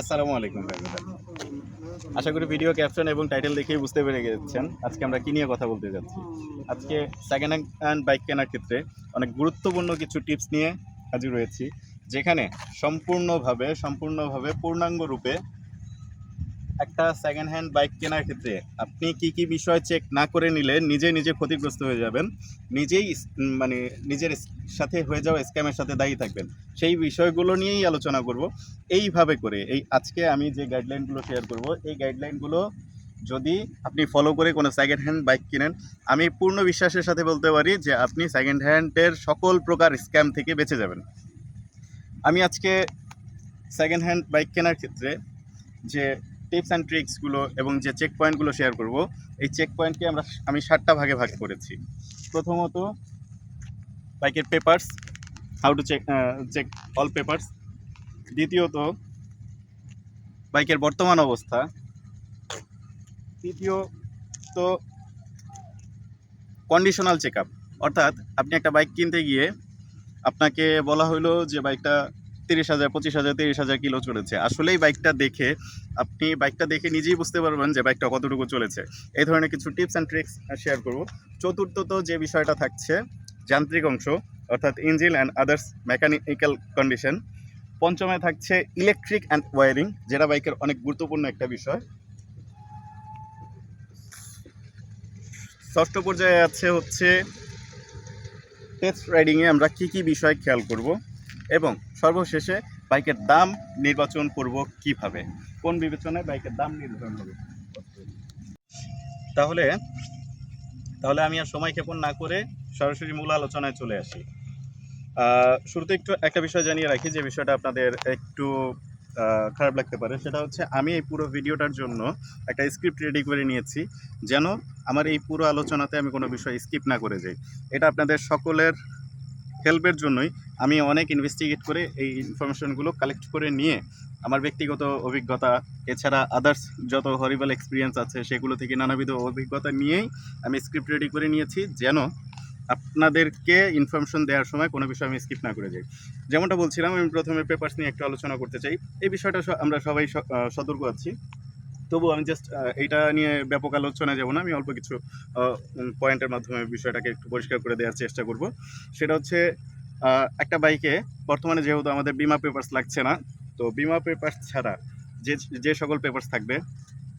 আসসালামু আলাইকুম আশা করি ভিডিও ক্যাপশন এবং টাইটেল দেখেই বুঝতে পেরে গেছেন। আজকে আমরা কী নিয়ে কথা বলতে যাচ্ছি? আজকে সেকেন্ড হ্যান্ড বাইক কেনার ক্ষেত্রে অনেক গুরুত্বপূর্ণ কিছু টিপস নিয়ে হাজির রয়েছি যেখানে সম্পূর্ণভাবে সম্পূর্ণভাবে পূর্ণাঙ্গ রূপে একটা সেকেন্ড হ্যান্ড বাইক কেনার ক্ষেত্রে আপনি কি কি বিষয় চেক না করে নিলে নিজে নিজে ক্ষতিগ্রস্ত হয়ে যাবেন, নিজেই মানে নিজের সাথে হয়ে যাওয়া স্ক্যামের সাথে দায়ী থাকবেন। সেই বিষয়গুলো নিয়েই আলোচনা করব। এইভাবে করে, এই আজকে আমি যে গাইডলাইনগুলো শেয়ার করব, এই গাইডলাইনগুলো যদি আপনি ফলো করে কোনো সেকেন্ড হ্যান্ড বাইক কিনেন, আমি পূর্ণ বিশ্বাসের সাথে বলতে পারি যে আপনি সেকেন্ড হ্যান্ডের সকল প্রকার স্ক্যাম থেকে বেঁচে যাবেন। আমি আজকে সেকেন্ড হ্যান্ড বাইক কেনার ক্ষেত্রে যে টিপস অ্যান্ড ট্রিক্সগুলো এবং যে চেক পয়েন্টগুলো শেয়ার করব, এই চেক পয়েন্টকে আমরা আমি সাতটা ভাগে ভাগ করেছি। প্রথমত বাইকের papers how to check check all papers দ্বিতীয়ত বাইকের বর্তমান অবস্থা। তৃতীয়ত কন্ডিশনাল চেক আপ অর্থাৎ আপনি একটা বাইক কিনতে গিয়ে আপনাকে বলা হলো যে বাইকটা তিরিশ হাজার, পঁচিশ হাজার, তিরিশ হাজার কিলো চলেছে। আসলেই বাইকটা দেখে আপনি বাইকটা দেখে নিজেই বুঝতে পারবেন যে বাইকটা কতটুকু চলেছে। এই ধরনের কিছু টিপস অ্যান্ড ট্রিক্স শেয়ার করব। চতুর্থত যে বিষয়টা থাকছে, যান্ত্রিক অংশ, অর্থাৎ engine and others mechanical condition পঞ্চমে থাকছে ইলেকট্রিক অ্যান্ড ওয়ারিং যেটা বাইকের অনেক গুরুত্বপূর্ণ একটা বিষয়। ষষ্ঠ পর্যায়ে আছে হচ্ছে টেস্ট রাইডিংয়ে আমরা কি কি বিষয় খেয়াল করব। এবং সর্বশেষে বাইকের দাম নির্বাচন করব কীভাবে? কোন বিবেচনায় বাইকের দাম নির্ধারণ হবে? তাহলে তাহলে আমি আর সময় ক্ষেপণ না করে সরাসরি মূল আলোচনায় চলে আসি। শুরুতে একটু একটা বিষয় জানিয়ে রাখি, যে বিষয়টা আপনাদের একটু খারাপ লাগতে পারে। সেটা হচ্ছে, আমি এই পুরো ভিডিওটার জন্য একটা স্ক্রিপ্ট রেডি করে নিয়েছি, যেন আমার এই পুরো আলোচনাতে আমি কোনো বিষয় স্কিপ না করে যাই। এটা আপনাদের সকলের হেল্পের জন্যই। আমি অনেক ইনভেস্টিগেট করে এই ইনফরমেশনগুলো কালেক্ট করে নিয়ে আমার ব্যক্তিগত অভিজ্ঞতা, এছাড়া আদার্স যত হরিবল এক্সপিরিয়েন্স আছে সেগুলো থেকে নানাবিধ অভিজ্ঞতা নিয়েই আমি স্ক্রিপ্ট রেডি করে নিয়েছি যেন আপনাদেরকে ইনফরমেশন দেওয়ার সময় কোনো বিষয় আমি স্কিপ না করে যাই। যেমনটা বলছিলাম, আমি প্রথমে পেপার্স নিয়ে একটু আলোচনা করতে চাই। এই বিষয়টা আমরা সবাই সতর্ক আছি। তবু আমি জাস্ট এইটা নিয়ে ব্যাপক আলোচনায় যাব না। আমি অল্প কিছু পয়েন্টের মাধ্যমে বিষয়টাকে একটু পরিষ্কার করে দেওয়ার চেষ্টা করব। সেটা হচ্ছে একটা বাইকে বর্তমানে যেহেতু আমাদের বিমা পেপার্স লাগছে না, তো বিমা পেপার্স ছাড়া যে যে সকল পেপার্স থাকবে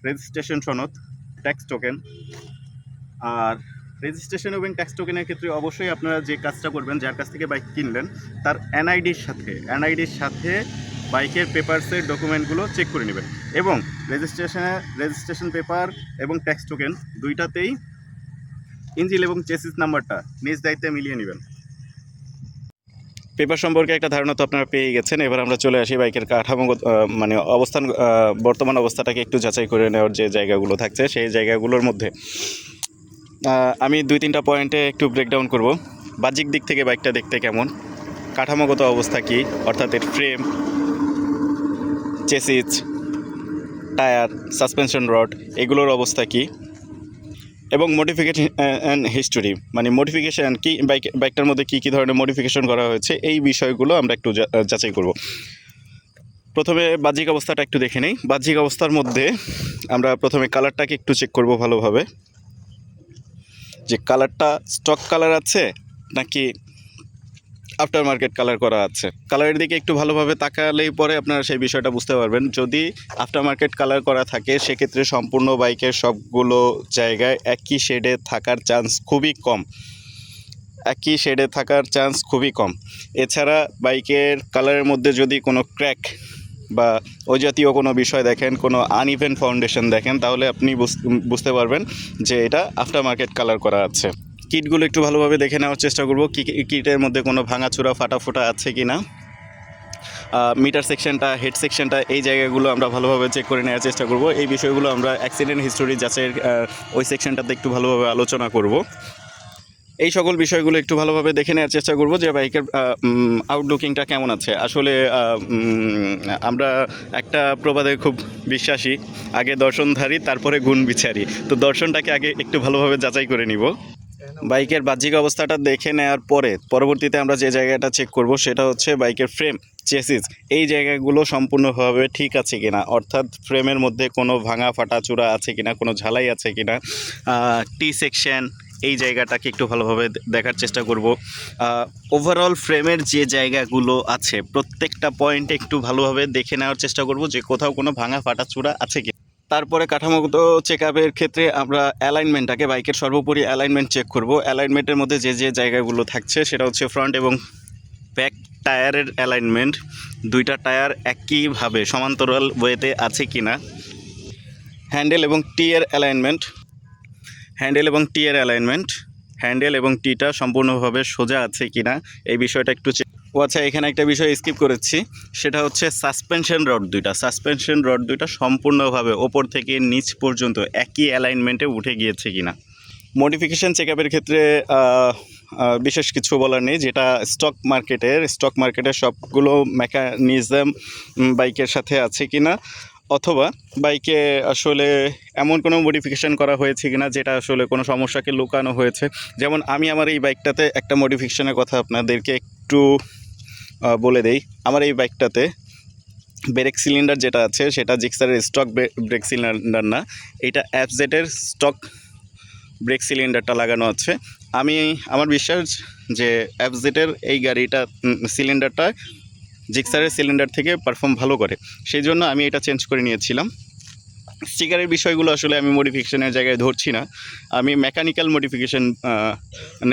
রেজিস্ট্রেশন সনদ ট্যাক্স টোকেন আর রেজিস্ট্রেশন এবং ট্যাক্স টোকেনের ক্ষেত্রে অবশ্যই আপনারা যে কাজটা করবেন, যার কাছ থেকে বাইক কিনলেন, তার এনআইডির সাথে এনআইডির সাথে বাইকের পেপারসের ডকুমেন্টগুলো চেক করে নেবেন। এবং রেজিস্ট্রেশনে রেজিস্ট্রেশন পেপার এবং ট্যাক্স টোকেন দুইটাতেই ইঞ্জিল এবং চেসিস নাম্বারটা নিজ দায়িত্বে মিলিয়ে নেবেন। পেপার সম্পর্কে একটা ধারণা তো আপনারা পেয়ে গেছেন। এবার আমরা চলে আসি বাইকের কাঠামোগত মানে অবস্থান বর্তমান অবস্থাটাকে একটু যাচাই করে নেওয়ার যে জায়গাগুলো থাকছে, সেই জায়গাগুলোর মধ্যে। আমি দুই তিনটা পয়েন্টে একটু ব্রেকডাউন করব। বাহ্যিক দিক থেকে বাইকটা দেখতে কেমন? কাঠামোগত অবস্থা কি? অর্থাৎ এর frame chassis tyre suspension rod এগুলোর অবস্থা কি? এবং মডিফিকেশন হিস্টোরি মানে মডিফিকেশন কী বাইক বাইকটার মধ্যে কী কী ধরনের মডিফিকেশন করা হয়েছে, এই বিষয়গুলো আমরা একটু যাচাই করব। প্রথমে বাহ্যিক অবস্থাটা একটু দেখে নেই। বাহ্যিক অবস্থার মধ্যে আমরা প্রথমে কালারটাকে একটু চেক করব ভালোভাবে। যে কালারটা স্টক কালার আছে, নাকি আফটার মার্কেট কালার করা আছে। কালারের দিকে একটু ভালোভাবে তাকালেই পরে আপনারা সেই বিষয়টা বুঝতে পারবেন। যদি আফটার মার্কেট কালার করা থাকে, সেক্ষেত্রে সম্পূর্ণ বাইকের সবগুলো জায়গায় একই শেডে থাকার চান্স খুবই কম। একই শেডে থাকার চান্স খুবই কম। এছাড়া বাইকের কালারের মধ্যে যদি কোনো ক্র্যাক বা ওই জাতীয় কোনো বিষয় দেখেন, কোনো আনইভেন ফাউন্ডেশন দেখেন, তাহলে আপনি বুঝ- বুঝতে পারবেন যে এটা আফটার মার্কেট কালার করা আছে। কিটগুলো একটু ভালোভাবে দেখে নেওয়ার চেষ্টা করব। কি কিটের মধ্যে কোনো ভাঙাচুরা ফাটা ফোটা আছে কি না মিটার সেকশনটা হেড সেকশনটা এই জায়গাগুলো আমরা ভালোভাবে চেক করে নেওয়ার চেষ্টা করব। এই বিষয়গুলো আমরা অ্যাক্সিডেন্ট হিস্টোরি যাচাইয়ের ওই সেকশনটাতে একটু ভালোভাবে আলোচনা করব। এই সকল বিষয়গুলো একটু ভালোভাবে দেখে নেওয়ার চেষ্টা করব যে বাইকের আউটলুকিংটা কেমন আছে। আসলে আমরা একটা প্রবাদে খুব বিশ্বাসী। আগে দর্শনধারী, তারপরে গুণ বিচারি তো দর্শনটাকে আগে একটু ভালোভাবে যাচাই করে নিব। বাইকের বাহ্যিক অবস্থাটা দেখে নেওয়ার পরে পরবর্তীতে আমরা যে জায়গাটা চেক করব সেটা হচ্ছে বাইকের ফ্রেম চেসিস এই জায়গাগুলো সম্পূর্ণভাবে ঠিক আছে কিনা? অর্থাৎ ফ্রেমের মধ্যে কোনো ভাঙা ফাটা চূড়া আছে কিনা? কোনো ঝালাই আছে কিনা? টি সেকশন এই জায়গাটাকে একটু ভালোভাবে দেখার চেষ্টা করব। ওভারঅল ফ্রেমের যে জায়গাগুলো আছে, প্রত্যেকটা পয়েন্টে একটু ভালোভাবে দেখে নেওয়ার চেষ্টা করব যে কোথাও কোনো ভাঙা ফাটা চূড়া আছে কি তারপরে কাঠামোগত চেক আপের ক্ষেত্রে আমরা অ্যালাইনমেন্টটাকে বাইকের সর্বোপরি অ্যালাইনমেন্ট চেক করব। অ্যালাইনমেন্টের মধ্যে যে যে জায়গাগুলো থাকছে সেটা হচ্ছে ফ্রন্ট এবং ব্যাক টায়ারের অ্যালাইনমেন্ট দুইটা টায়ার একইভাবে সমান্তরাল ওয়েতে আছে কি না হ্যান্ডেল এবং টি এর অ্যালাইনমেন্ট হ্যান্ডেল এবং টি এর অ্যালাইনমেন্ট হ্যান্ডেল এবং টিটা সম্পূর্ণভাবে সোজা আছে কি না এই বিষয়টা একটু check- ও আচ্ছা এখানে একটা বিষয় স্কিপ করেছি। সেটা হচ্ছে সাসপেনশন রড দুইটা। সাসপেনশন রড দুইটা সম্পূর্ণভাবে ওপর থেকে নিচ পর্যন্ত একই অ্যালাইনমেন্টে উঠে গিয়েছে কিনা। মডিফিকেশন চেক ক্ষেত্রে বিশেষ কিছু বলার নেই। যেটা স্টক মার্কেটের স্টক মার্কেটের সবগুলো মেকানিজম বাইকের সাথে আছে কিনা? অথবা বাইকে আসলে এমন কোনো মডিফিকেশান করা হয়েছে কিনা, যেটা আসলে কোনো সমস্যাকে লুকানো হয়েছে? যেমন আমি আমার এই বাইকটাতে একটা মডিফিকেশনের কথা আপনাদেরকে একটু বলে দেই। আমার এই বাইকটাতে ব্রেক সিলিন্ডার যেটা আছে, সেটা জিক্সারের স্টক ব্রেক সিলিন্ডার না, এটা অ্যাপজেটের স্টক ব্রেক সিলিন্ডারটা লাগানো আছে। আমি, আমার বিশ্বাস যে অ্যাপজেটের এই গাড়িটা সিলিন্ডারটা জিক্সারের সিলিন্ডার থেকে পারফর্ম ভালো করে। সেই জন্য আমি এটা চেঞ্জ করে নিয়েছিলাম। স্টিকারের বিষয়গুলো আসলে আমি মডিফিকেশনের জায়গায় ধরছি না। আমি মেকানিক্যাল মডিফিকেশন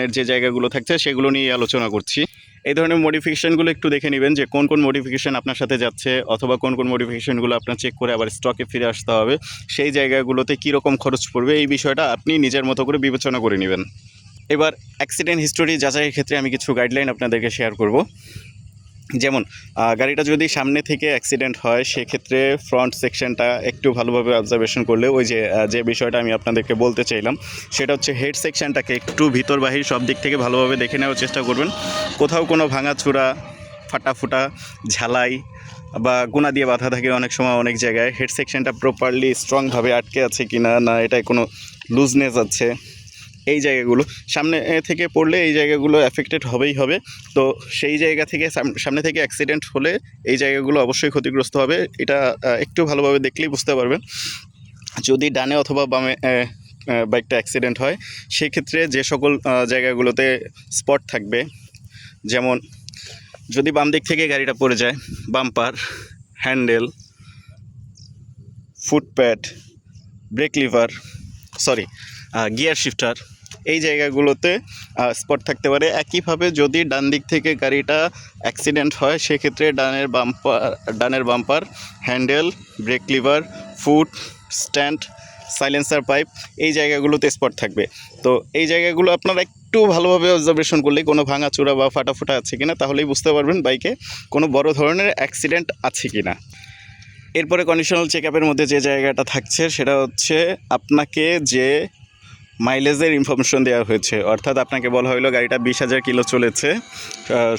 এর যে জায়গাগুলো থাকছে, সেগুলো নিয়ে আলোচনা করছি। এই ধরনের মডিফিকেশানগুলো একটু দেখে নেবেন যে কোন কোন মডিফিকেশান আপনার সাথে যাচ্ছে অথবা কোন কোন মডিফিকেশানগুলো আপনার চেক করে আবার স্টকে ফিরে আসতে হবে। সেই জায়গাগুলোতে কীরকম খরচ পড়বে এই বিষয়টা আপনি নিজের মতো করে বিবেচনা করে নেবেন। এবার অ্যাক্সিডেন্ট হিস্টোরি যাচাইয়ের ক্ষেত্রে আমি কিছু গাইডলাইন আপনাদেরকে শেয়ার করব। যেমন গাড়িটা যদি সামনে থেকে অ্যাক্সিডেন্ট হয়, সেক্ষেত্রে ফ্রন্ট সেকশনটা একটু ভালোভাবে অবজারভেশন করলে ওই যে যে বিষয়টা আমি আপনাদেরকে বলতে চাইলাম, সেটা হচ্ছে হেড সেকশনটাকে একটু ভিতর বাহির সব দিক থেকে ভালোভাবে দেখে নেওয়ার চেষ্টা করবেন। কোথাও কোনো ভাঙাচূড়া ফাটা ফুটা ঝালাই বা গুণা দিয়ে বাধা থাকে অনেক সময় অনেক জায়গায় হেড সেকশনটা প্রপারলি স্ট্রংভাবে আটকে আছে কি না না এটায় কোনো লুজনেস আছে। এই জায়গাগুলো। সামনে থেকে পড়লে এই জায়গাগুলো এফেক্টেড হবেই হবে। তো সেই জায়গা থেকে সাম- সামনে থেকে অ্যাক্সিডেন্ট হলে এই জায়গাগুলো অবশ্যই ক্ষতিগ্রস্ত হবে। এটা একটু ভালোভাবে দেখলেই বুঝতে পারবেন। যদি ডানে অথবা বামে বাইকটা অ্যাক্সিডেন্ট হয়, সেক্ষেত্রে যে সকল জায়গাগুলোতে স্পট থাকবে। যেমন, যদি বাম দিক থেকে গাড়িটা পড়ে যায় bumper handle footpad brake lever sorry gear shifter এই জায়গাগুলোতে স্পট থাকতে পারে। একইভাবে যদি ডান দিক থেকে গাড়িটা অ্যাক্সিডেন্ট হয়, সেক্ষেত্রে ডানের bumper ডানের bumper handle brake lever foot stand silencer pipe এই জায়গাগুলোতে স্পট থাকবে। তো এই জায়গাগুলো আপনারা একটু ভালোভাবে অবজারভেশন করলে, কোনো ভাঙাচোরা বা ফাটাফুটা আছে কিনা, তাহলেই বুঝতে পারবেন বাইকে কোনো বড় ধরনের অ্যাক্সিডেন্ট আছে কিনা। এরপরে কন্ডিশনাল চেক আপের মধ্যে যে জায়গাটা থাকছে, সেটা হচ্ছে আপনাকে যে মাইলেজের ইনফরমেশন দেওয়া হয়েছে। অর্থাৎ আপনাকে বলা হলো গাড়িটা বিশ হাজার কিলো চলেছে।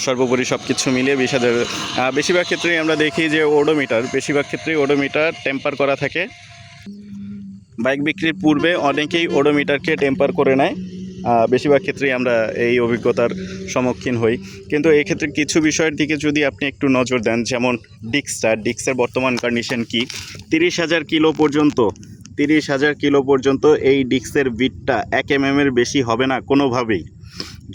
সর্বোপরি সব কিছু মিলিয়ে বিশ হাজার। বেশিরভাগ ক্ষেত্রেই আমরা দেখি যে ওডোমিটার বেশিরভাগ ক্ষেত্রেই ওডোমিটার টেম্পার করা থাকে। বাইক বিক্রির পূর্বে অনেকেই ওডোমিটারকে টেম্পার করে নেয়। বেশিরভাগ ক্ষেত্রেই আমরা এই অভিজ্ঞতার সম্মুখীন হই। কিন্তু ক্ষেত্রে কিছু বিষয়ের দিকে যদি আপনি একটু নজর দেন, যেমন ডিক্সটা, ডিক্সের বর্তমান কন্ডিশন কি? তিরিশ হাজার কিলো পর্যন্ত তিরিশ হাজার কিলো পর্যন্ত এই ডিক্সের বিটটা এক এম এর বেশি হবে না কোনোভাবেই।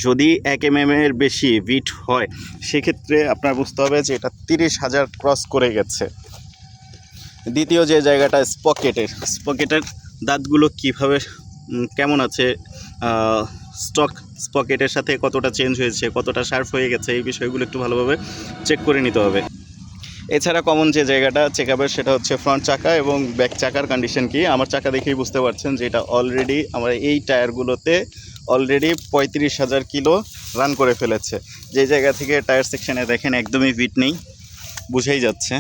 যদি এক এম এর বেশি বিট হয়, সেক্ষেত্রে আপনার বুঝতে হবে যে এটা তিরিশ হাজার ক্রস করে গেছে। দ্বিতীয় যে জায়গাটা, স্পকেটের। স্পকেটের দাঁতগুলো কীভাবে কেমন আছে? স্টক স্পকেটের সাথে কতটা চেঞ্জ হয়েছে, কতটা শার্প হয়ে গেছে, এই বিষয়গুলো একটু ভালোভাবে চেক করে নিতে হবে। এছাড়া কমন যে জায়গাটা চেক আপের সেটা হচ্ছে ফ্রন্ট চাকা এবং ব্যাক চাকার কন্ডিশন কি? আমার চাকা দেখেই বুঝতে পারছেন যে এটা অলরেডি আমার এই টায়ারগুলোতে অলরেডি পঁয়ত্রিশ হাজার কিলো রান করে ফেলেছে। যে জায়গা থেকে টায়ার সেকশানে দেখেন একদমই ফিট নেই, বুঝেই যাচ্ছে।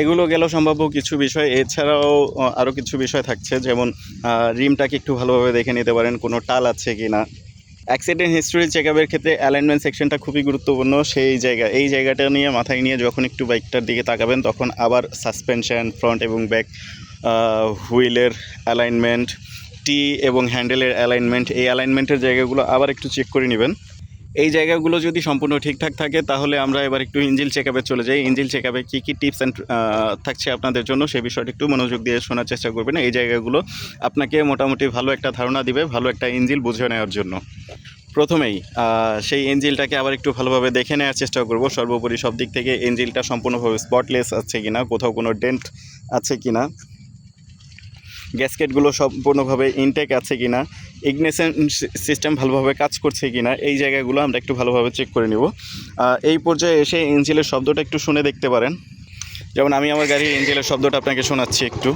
এগুলো গেল সম্ভাব্য কিছু বিষয়। এছাড়াও আরও কিছু বিষয় থাকছে, যেমন রিমটাকে একটু ভালোভাবে দেখে নিতে পারেন, কোনো টাল আছে কি না অ্যাক্সিডেন্ট হিস্ট্রি চেক আপের ক্ষেত্রে অ্যালাইনমেন্ট সেকশনটা খুবই গুরুত্বপূর্ণ। সেই জায়গা এই জায়গাটা নিয়ে মাথায় নিয়ে যখন একটু বাইকটার দিকে তাকাবেন, তখন আবার সাসপেনশন ফ্রন্ট এবং ব্যাক হুইলের অ্যালাইনমেন্ট টি এবং হ্যান্ডেলের অ্যালাইনমেন্ট এই অ্যালাইনমেন্টের জায়গাগুলো আবার একটু চেক করে নেবেন। এই জায়গাগুলো যদি সম্পূর্ণ ঠিকঠাক থাকে, তাহলে আমরা এবার একটু ইঞ্জিল চেক আপে চলে যাই। ইঞ্জিল চেক আপে কী কী টিপস অ্যান্ড থাকছে আপনাদের জন্য সেই বিষয়টা একটু মনোযোগ দিয়ে শোনার চেষ্টা করবেন। এই জায়গাগুলো আপনাকে মোটামুটি ভালো একটা ধারণা দিবে, ভালো একটা ইঞ্জিল বুঝে নেওয়ার জন্য। প্রথমেই সেই এঞ্জিলটাকে আবার একটু ভালোভাবে দেখে নেওয়ার চেষ্টা করব। সর্বোপরি সব দিক থেকে এঞ্জিলটা সম্পূর্ণভাবে স্পটলেস আছে কিনা, কোথাও কোনো ডেন্ট আছে কিনা। গ্যাসকেটগুলো সম্পূর্ণভাবে ইনটেক আছে কি না ইগনেশন সিস্টেম ভালোভাবে কাজ করছে কি না এই জায়গাগুলো আমরা একটু ভালোভাবে চেক করে নিব। এই পর্যায়ে এসে ইঞ্জিলের শব্দটা একটু শুনে দেখতে পারেন। যেমন আমি আমার গাড়ির ইঞ্জিলের শব্দটা আপনাকে শোনাচ্ছি একটু।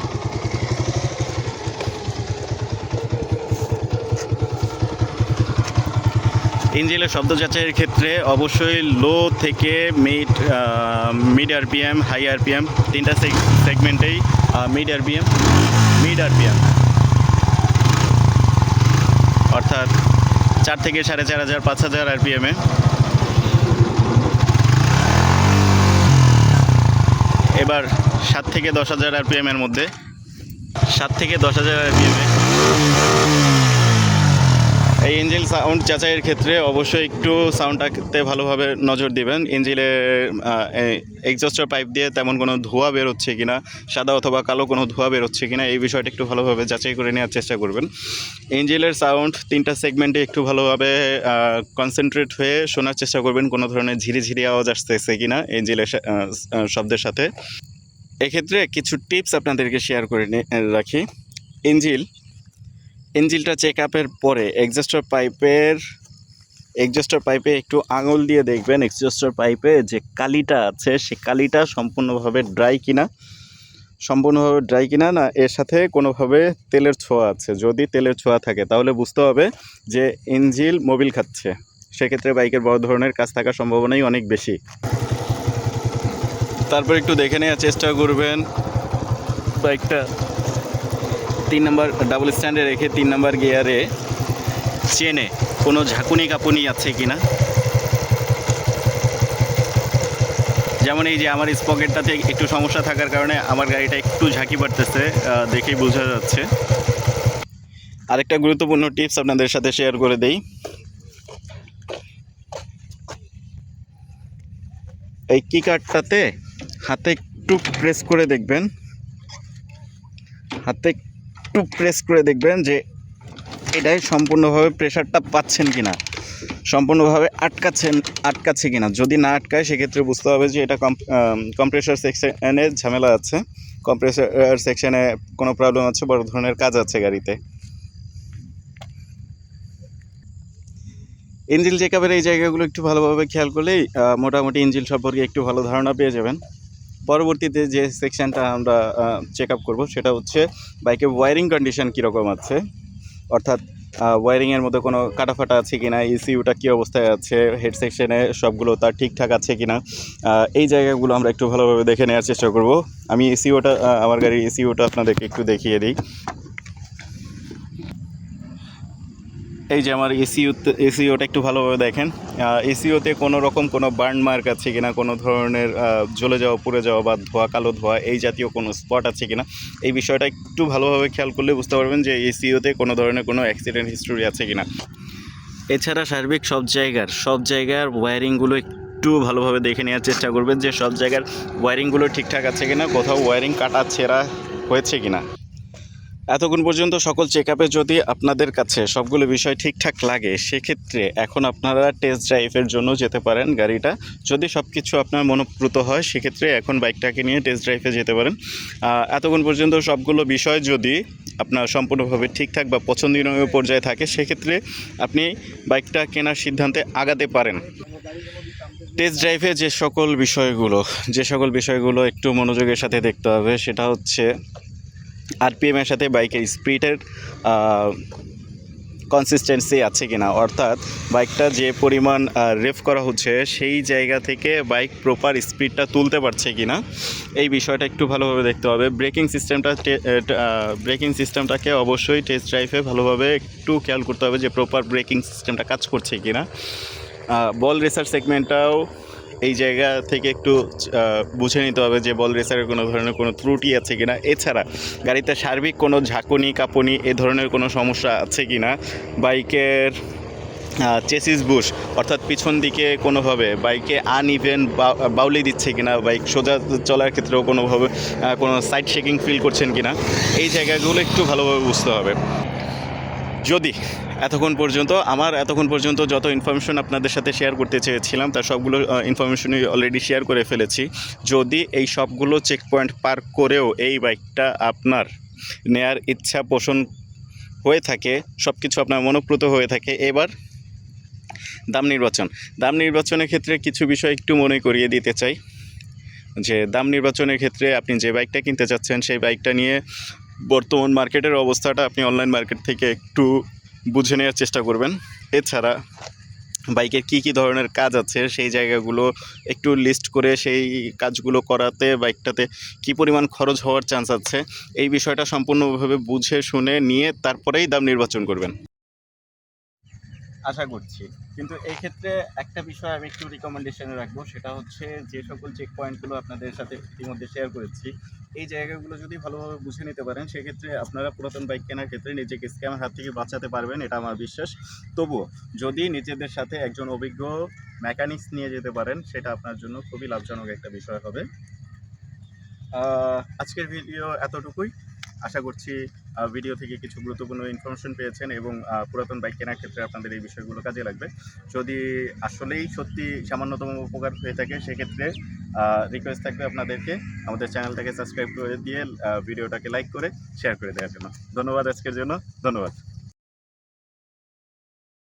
ইঞ্জিনের শব্দ যাচাইয়ের ক্ষেত্রে অবশ্যই লো থেকে mid mid RPM high RPM তিনটা সেগমেন্টেই মিড আরপিএম মিড আরপিএম অর্থাৎ চার থেকে সাড়ে চার হাজার, পাঁচ হাজার আরপিএমে এবার সাত থেকে দশ হাজার আরপিএমের মধ্যে। সাত থেকে দশ হাজার আরপিএমে এই ইঞ্জিল সাউন্ড যাচাইয়ের ক্ষেত্রে অবশ্যই একটু সাউন্ডটাতে ভালোভাবে নজর দিবেন। ইঞ্জিলের এক্সস্টার পাইপ দিয়ে তেমন কোনো ধোঁয়া বেরোচ্ছে কি না সাদা অথবা কালো কোনো ধোঁয়া বেরোচ্ছে কি না এই বিষয়টা একটু ভালোভাবে যাচাই করে নেওয়ার চেষ্টা করবেন। ইঞ্জিলের সাউন্ড তিনটা সেগমেন্টে একটু ভালোভাবে কনসেন্ট্রেট হয়ে শোনার চেষ্টা করবেন কোনো ধরনের ঝিরিঝিরি আওয়াজ আসতেছে কিনা ইঞ্জিলের সা- আহ, আহ, শব্দের সাথে। এক্ষেত্রে কিছু টিপস আপনাদেরকে শেয়ার করে নি- রাখি। ইঞ্জিল ইঞ্জিলটা চেক আপের পরে এক্সস্টার পাইপের, এক্সস্টার পাইপে একটু আঙুল দিয়ে দেখবেন এক্সস্টার পাইপে যে কালিটা আছে, সে কালিটা সম্পূর্ণভাবে ড্রাই কিনা। সম্পূর্ণভাবে ড্রাই কিনা না, এর সাথে কোনোভাবে তেলের ছোঁয়া আছে। যদি তেলের ছোঁয়া থাকে, তাহলে বুঝতে হবে যে ইঞ্জিল মোবিল খাচ্ছে। সেক্ষেত্রে বাইকের বড় ধরনের কাজ থাকার সম্ভাবনাই অনেক বেশি। তারপর একটু দেখে নেওয়ার চেষ্টা করবেন। বাইকটা তিন নম্বর ডাবল স্ট্যান্ডে রেখে তিন নম্বর গিয়ারে চেনে কোনো ঝাঁকুনি কাপুনি আছে কি না যেমন এই যে আমার স্পকেটটাতে একটু সমস্যা থাকার কারণে আমার গাড়িটা একটু ঝাঁকি পড়তেছে দেখেই বোঝা যাচ্ছে। আরেকটা গুরুত্বপূর্ণ টিপস আপনাদের সাথে শেয়ার করে দেই। এই কি কার্ডটাতে হাতে একটু প্রেস করে দেখবেন। হাতে একটু প্রেস করে দেখবেন যে এটাই সম্পূর্ণভাবে প্রেশারটা পাচ্ছেন কি না সম্পূর্ণভাবে আটকাচ্ছেন, আটকাচ্ছে কিনা। যদি না আটকায়, সেক্ষেত্রে বুঝতে হবে যে এটা কম্প্রেসার সেকশনে ঝামেলা আছে। কম্প্রেসার সেকশনে কোনো প্রবলেম আছে, বড় ধরনের কাজ আছে গাড়িতে। ইঞ্জিল চেকআপের এই জায়গাগুলো একটু ভালোভাবে খেয়াল করলেই মোটামুটি ইঞ্জিল সম্পর্কে একটু ভালো ধারণা পেয়ে যাবেন। পরবর্তীতে যে সেকশানটা আমরা চেক আপ করব সেটা হচ্ছে বাইকের ওয়ারিং কন্ডিশন কীরকম আছে? অর্থাৎ ওয়ারিংয়ের মধ্যে কোনো কাটাফাটা আছে কি কিনা ইসিউটা কী অবস্থায় আছে? হেড সেকশানে সবগুলো তার ঠিকঠাক আছে কি না এই জায়গাগুলো আমরা একটু ভালোভাবে দেখে নেওয়ার চেষ্টা করব। আমি ইসিউটা আমার গাড়ির ইসিউটা আপনাদেরকে একটু দেখিয়ে দিই। এই যে আমার এসিও এসিওটা একটু ভালোভাবে দেখেন। এসিওতে কোনো রকম কোনো বার্ন মার্ক আছে কিনা, কোনো ধরনের জ্বলে যাওয়া, পুড়ে যাওয়া বা ধোয়া, কালো ধোয়া, এই জাতীয় কোনো স্পট আছে কিনা, এই বিষয়টা একটু ভালোভাবে খেয়াল করলে বুঝতে পারবেন যে এসিওতে কোনো ধরনের কোনো অ্যাক্সিডেন্ট হিস্টোরি আছে কিনা। এছাড়া সার্বিক সব জায়গার সব জায়গার ওয়্যারিংগুলো একটু ভালোভাবে দেখে নেওয়ার চেষ্টা করবেন যে সব জায়গার ওয়্যারিংগুলো ঠিকঠাক আছে কিনা, কোথাও ওয়্যারিং কাটা ছেঁড়া হয়েছে কিনা। এতক্ষণ পর্যন্ত সকল চেক যদি আপনাদের কাছে সবগুলো বিষয় ঠিকঠাক লাগে, সেক্ষেত্রে এখন আপনারা টেস্ট ড্রাইভের জন্য যেতে পারেন গাড়িটা। যদি সব কিছু আপনার মনোপ্রুত হয়, সেক্ষেত্রে এখন বাইকটাকে নিয়ে টেস্ট ড্রাইভে যেতে পারেন। এতক্ষণ পর্যন্ত সবগুলো বিষয় যদি আপনার সম্পূর্ণভাবে ঠিকঠাক বা পছন্দনীয় পর্যায়ে থাকে, সেক্ষেত্রে আপনি বাইকটা কেনার সিদ্ধান্তে আগাতে পারেন। টেস্ট ড্রাইভে যে সকল বিষয়গুলো, যে সকল বিষয়গুলো একটু মনোযোগের সাথে দেখতে হবে, সেটা হচ্ছে আরপিএমের সাথে বাইকের স্পিডের কনসিস্টেন্সি আছে কিনা? অর্থাৎ বাইকটা যে পরিমাণ রেফ করা হচ্ছে, সেই জায়গা থেকে বাইক প্রপার স্পিডটা তুলতে পারছে কিনা? এই বিষয়টা একটু ভালোভাবে দেখতে হবে। ব্রেকিং সিস্টেমটা ব্রেকিং সিস্টেমটাকে অবশ্যই টেস্ট ড্রাইভে ভালোভাবে একটু খেয়াল করতে হবে যে প্রপার ব্রেকিং সিস্টেমটা কাজ করছে কিনা। বল রেসার সেগমেন্টটাও এই জায়গা থেকে একটু বুঝে নিতে হবে যে বল রেসারের কোনো ধরনের কোনো ত্রুটি আছে কি না এছাড়া গাড়িতে সার্বিক কোনো ঝাঁকুনি, কাঁপুনি এ ধরনের কোনো সমস্যা আছে কি না বাইকের চেসিস বুশ, অর্থাৎ পিছন দিকে কোনোভাবে বাইকে আনইভেন বাউলি দিচ্ছে কিনা? বাইক সোজা চলার ক্ষেত্রেও কোনোভাবে কোনো সাইড শেকিং ফিল করছেন কিনা? এই জায়গাগুলো একটু ভালোভাবে বুঝতে হবে। যদি এতক্ষণ পর্যন্ত, আমার এতক্ষণ পর্যন্ত যত ইনফরমেশন আপনাদের সাথে শেয়ার করতে চেয়েছিলাম, তার সবগুলো ইনফরমেশনই অলরেডি শেয়ার করে ফেলেছি। যদি এই সবগুলো চেক পয়েন্ট পার করেও এই বাইকটা আপনার নেয়ার ইচ্ছা পোষণ হয়ে থাকে সব কিছু আপনার মনোপ্রত হয়ে থাকে, এবার দাম নির্বাচন। দাম নির্বাচনের ক্ষেত্রে কিছু বিষয় একটু মনে করিয়ে দিতে চাই, যে দাম নির্বাচনের ক্ষেত্রে আপনি যে বাইকটা কিনতে চাচ্ছেন সেই বাইকটা নিয়ে বর্তমান মার্কেটের অবস্থাটা আপনি অনলাইন মার্কেট থেকে একটু বুঝে নেওয়ার চেষ্টা করবেন। এছাড়া বাইকের কি কি ধরনের কাজ আছে, সেই জায়গাগুলো একটু লিস্ট করে সেই কাজগুলো করাতে, বাইকটাতে কি পরিমাণ খরচ হওয়ার চান্স আছে, এই বিষয়টা সম্পূর্ণভাবে বুঝে, শুনে নিয়ে তারপরেই দাম নির্বাচন করবেন। আশা করছি। কিন্তু এই ক্ষেত্রে একটা বিষয় আমি একটু রিকমেন্ডেশনে রাখব, সেটা হচ্ছে যে সকল চেক পয়েন্টগুলো আপনাদের সাথে ইতিমধ্যে শেয়ার করেছি, এই জায়গাগুলো যদি ভালোভাবে বুঝে নিতে পারেন, সেক্ষেত্রে আপনারা পুরাতন বাইক কেনার ক্ষেত্রে নিজেকে স্ক্যামের হাত থেকে বাঁচাতে পারবেন, এটা আমার বিশ্বাস। তবুও যদি নিজেদের সাথে একজন অভিজ্ঞ মেকানিক্স নিয়ে যেতে পারেন, সেটা আপনার জন্য খুবই লাভজনক একটা বিষয় হবে। আজকের ভিডিও এতটুকুই। আশা করছি ভিডিও থেকে কিছু গুরুত্বপূর্ণ ইনফরমেশন পেয়েছেন এবং পুরাতন বাইক কেনার ক্ষেত্রে আপনাদের এই বিষয়গুলো কাজে লাগবে। যদি আসলেই সত্যি সামান্যতম উপকার হয়ে থাকে, সেক্ষেত্রে রিকোয়েস্ট থাকবে আপনাদেরকে। আমাদের চ্যানেলটাকে সাবস্ক্রাইব করে দিয়ে ভিডিওটাকে লাইক করে শেয়ার করে দেওয়ার জন্য। ধন্যবাদ আজকের জন্য। ধন্যবাদ।